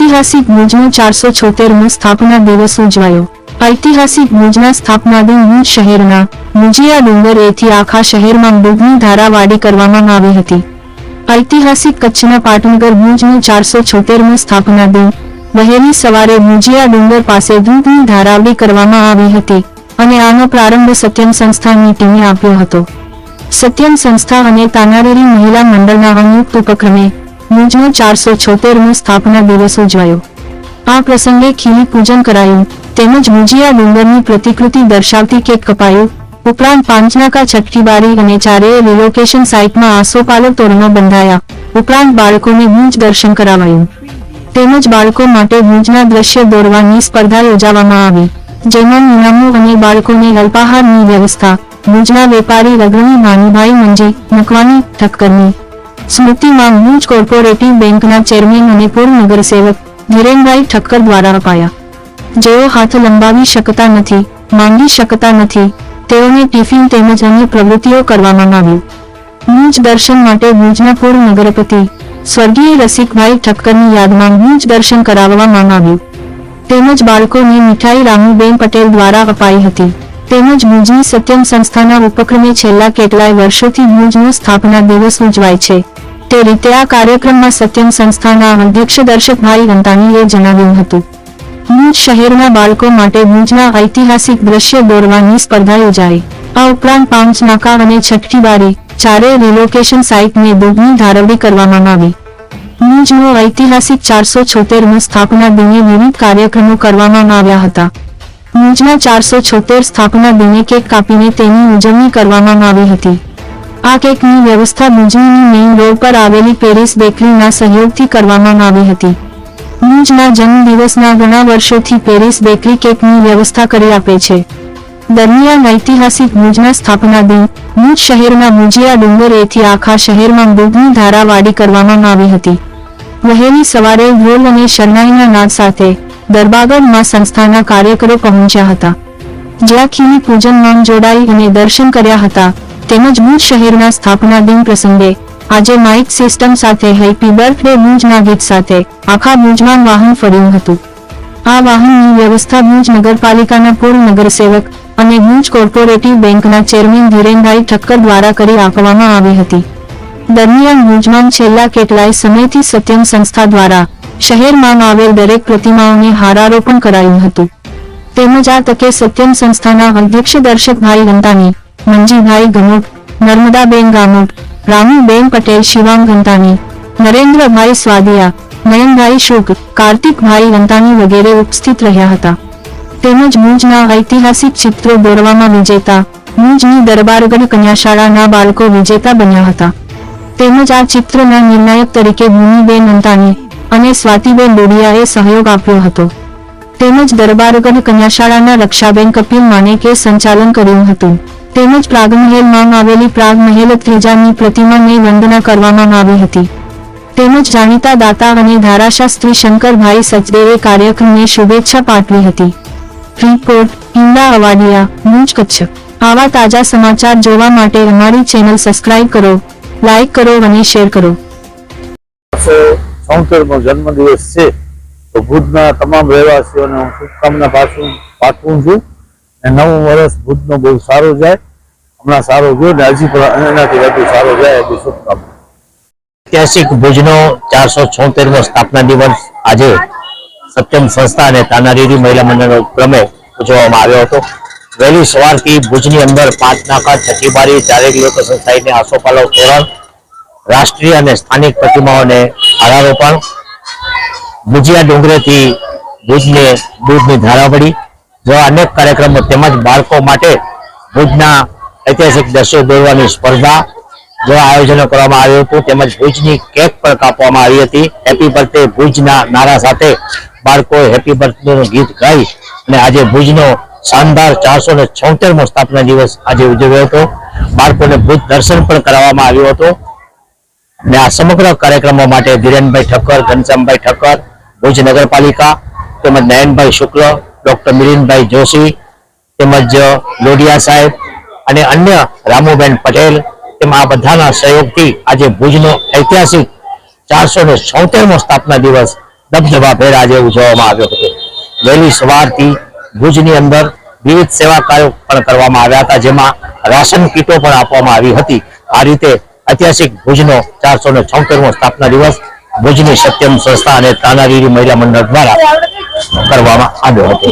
ઐતિહાસિક ભુજનો ચારસો છોતેરમો સ્થાપના દિવસ ઉજવાયો. ઐતિહાસિક ભુજના સ્થાપના દિન ભુજ શહેરના મુજિયા ડુંગર એથી આખા શહેરમાં દૂધની ધારાવાડી કરવામાં આવી હતી. ઐતિહાસિક કચ્છના પાટનગર ભુજનો ચારસો છોતેરમો સ્થાપના દિન વહેલી સવારે ભુજિયા ડુંગર પાસે દૂધની ધારાવડી કરવામાં આવી હતી અને આનો પ્રારંભ સત્યમ સંસ્થાની ટીમે આપ્યો હતો. સત્યમ સંસ્થા અને તાનારેરી મહિલા મંડળના અમુક ઉપક્રમે ભુજનો ચારસો છોતેરમો સ્થાપના દિવસ ઉજવાયો. આ પ્રસંગે ખીલી પૂજન કરાયું. તેમજ મુજિયા ડુંગરની પ્રતિકૃતિ દર્શાવતી કેક કપાયું. ઉપરાંત પાંચનાકા છઠ્ઠીબારી અને ચારેય રિલોકેશન સાઇટમાં આસોપાલવ તોરણો બંધાયા. ઉપરાંત બાળકોને ભુજ દર્શન કરાવાયું. તેમજ બાળકો માટે ભુજના દ્રશ્ય દોરવાની સ્પર્ધા યોજાવામાં આવી. જેમાં નિયમો અને બાળકોને અલ્પાહારની વ્યવસ્થા ભુજના વેપારી અગ્રણી માનુભાઈ મંજી, મકવાની, ઠક્કરની સ્મૃતિમાં ભુજ કોર્પોરેટિવ બેંકના ચેરમેન અને પૂર્વ નગરસેવક ધીરેનભાઈ ઠક્કર દ્વારા અપાયા. જેઓ હાથ લંબાવી શકતા નથી, માંગી શકતા નથી, તેઓને ટિફિન તેમજ અન્ય પ્રવૃત્તિઓ કરવામાં આવી ભુજ દર્શન માટે ભુજના પૂર્વ નગરપતિ સ્વર્ગીય રસિકભાઈ ઠક્કરની યાદમાં ભુજ દર્શન કરાવવામાં આવ્યું તેમજ બાળકોને મીઠાઈ રામુબેન પટેલ દ્વારા અપાઈ હતી. તેમજ ભુજની સત્યમ સંસ્થાના ઉપક્રમે છેલ્લા કેટલાય વર્ષોથી ભુજનો સ્થાપના દિવસ ઉજવાય છે. તે રીતે આ કાર્યક્રમમાં સત્યમ સંસ્થાના અધ્યક્ષ દર્શકભાઈ રંતાણીએ જણાવ્યું હતું. ભુજ શહેરના બાળકો માટે ભુજના ઐતિહાસિક દ્રશ્ય દોરવાની સ્પર્ધા યોજાઈ. આ ઉપરાંત પાંચ નાકા અને છઠ્ઠી બારી ચારે રિલોકેશન સાઇટને દૂધની ધારવણી કરવામાં આવી. ભુજનો ઐતિહાસિક ચારસો છોતેરમાં સ્થાપના દિને વિવિધ કાર્યક્રમો કરવામાં આવ્યા હતા. ભુજના ચારસો છોતેર સ્થાપના દિને કેક કાપીને તેની ઉજવણી કરવામાં આવી હતી. આ કેકની વ્યવસ્થા ભુજની મેઇન રોડ પર આવેલી પેરિસ બેકરીના સહયોગથી કરવામાં આવી હતી. ભુજના જન્મદિવસના ઘણા વર્ષોથી પેરિસ બેકરી કેકની વ્યવસ્થા કરી આપે છે. દરમિયાન ઐતિહાસિક ભુજના સ્થાપના દિન ભુજ શહેરના ભુજિયા ડુંગર એથી આખા શહેરમાં દૂધની ધારાવાડી કરવામાં આવી હતી. વહેલી સવારે ઢોલ અને શરણાઈના નાદ સાથે દરબાગઢમાં સંસ્થાના કાર્યકરો પહોંચ્યા હતા. જ્યાં ખીલી પૂજનમાં જોડાઈ અને દર્શન કર્યા હતા. તેમજ ભુજ શહેરના સ્થાપના દિન પ્રસંગે આજે માઇક સિસ્ટમ સાથે હેપી બર્થડે ભુજના ગીત સાથે આખા ભુજમાં વાહન ફર્યું હતું. આ વાહનની વ્યવસ્થા ભુજ નગરપાલિકાના પૂર્વ નગરસેવક અને ભુજ કોર્પોરેટિવ બેંકના ચેરમેન ધીરેનભાઈ ઠક્કર દ્વારા કરી આપવામાં આવી હતી. દરમિયાન ભુજમાં છેલ્લા કેટલાય સમયથી સત્યમ સંસ્થા દ્વારા શહેરમાં આવેલ દરેક પ્રતિમાઓને હારારોપણ કરાયું હતું. તેમજ આ તકે સત્યમ સંસ્થાના અધ્યક્ષ દર્શકભાઈ ગંતાની મંજીભાઈ ગમોટ, નર્મદાબેન ગામોટ, રામુબેન પટેલ, શિવાંગ ગંતાની નરેન્દ્રભાઈ સ્વાદિયા, નયનભાઈ શુક, કાર્તિકભાઈ ગંતાની વગેરે ઉપસ્થિત રહ્યા હતા. તેમજ ભુજના ઐતિહાસિક ચિત્રો દોરવામાં વિજેતા ભુજની દરબારગઢ કન્યાશાળાના બાળકો વિજેતા બન્યા હતા. તેમજ આ ચિત્રના નિર્ણાયક તરીકે ભૂમિબેન અંતાણી અને સ્વાતિબેન ડોડિયાએ સહયોગ આપ્યો હતો. તેમજ દરબારગઢ કન્યાશાળાના રક્ષાબેન કપિલ માનેકે સંચાલન કર્યું હતું. તેમજ પ્રાગમહેલમાં આવેલી પ્રાગ મહેલ ત્રીજાની પ્રતિમાને વંદના કરવામાં આવી હતી. તેમજ જાણીતા દાતા અને ધારાશાસ્ત્રી શંકરભાઈ સચદેવે કાર્યક્રમને શુભેચ્છા પાઠવી હતી. રિપોર્ટ ઇન્દા અવાડિયા, ભુજ કચ્છ. આવા તાજા સમાચાર જોવા માટે અમારી ચેનલ સબસ્ક્રાઇબ કરો લાઈક કરો અને શેર કરો. છોતેરમો જન્મદિવસ છે, તો ભુજના તમામ રહેવાસીઓને હું શુભકામના પાછું પાઠવું છું. અને નવું વર્ષ ભુજનો બહુ સારો જાય. હમણાં સારો ગયો ને હજી પણ એનાથી વધુ સારો જાય એવી શુભકામના. ઐતિહાસિક ભુજનો ચારસો છોતેરમો સ્થાપના દિવસ આજે સત્યમ સંસ્થા અને તાનારીરી મહિલા મંડળનો ક્રમે ઉજવવામાં આવ્યો હતો. વહેલી સવારથી ભુજની અંદર પાંચ નાકા છઠ્ઠીબારી ચારેક લોકો સંસ્થાઈને આસોપાલવ તોરણ રાષ્ટ્રીય અને સ્થાનિક પ્રતિમાઓને હારારોપણ. ભુજિયા ડુંગરેથી ભુજને દૂધની ધારાવડી જેવા અનેક કાર્યક્રમો તેમજ બાળકો માટે ભુજના ઐતિહાસિક દ્રશ્યો દોરવાની સ્પર્ધા જેવા આયોજનો કરવામાં આવ્યું હતું, તેમજ ભુજની કેક પણ કાપવામાં આવી હતી. હેપી બર્થડે ભુજના નારા સાથે બાળકોએ હેપી બર્થડે નું ગીત ગાઈ અને આજે ભુજનો શાનદાર ચારસો ને સ્થાપના દિવસ આજે ઉજવ્યો હતો. બાળકોને ભુજ દર્શન પણ કરાવવામાં આવ્યું હતું. અને આ સમગ્ર કાર્યક્રમો માટે ધીરેનભાઈ ઠક્કર, ઘનશ્યામભાઈ ઠક્કર, ભુજ નગરપાલિકા તેમજ નયનભાઈ શુક્લ, ડોક્ટર મિલિનભાઈ જોશી, તેમજ લોડિયા સાહેબ અને અન્ય રામુબેન પટેલ તેમ આ બધાના સહયોગથી આજે ભુજનો ઐતિહાસિક ચારસો ને છોતેરમો સ્થાપના દિવસ દબદબાભેર આજે ઉજવવામાં આવ્યો હતો. વહેલી સવારથી ભુજની અંદર વિવિધ સેવા કાર્યો પણ કરવામાં આવ્યા હતા, જેમાં રાશન કીટો પણ આપવામાં આવી હતી. આ રીતે ઐતિહાસિક ભુજનો ચારસો ને છોતેરમો સ્થાપના દિવસ ભુજની સત્યમ સંસ્થા અને તાનારીરી મહિલા મંડળ દ્વારા કરવામાં આવ્યો હતો.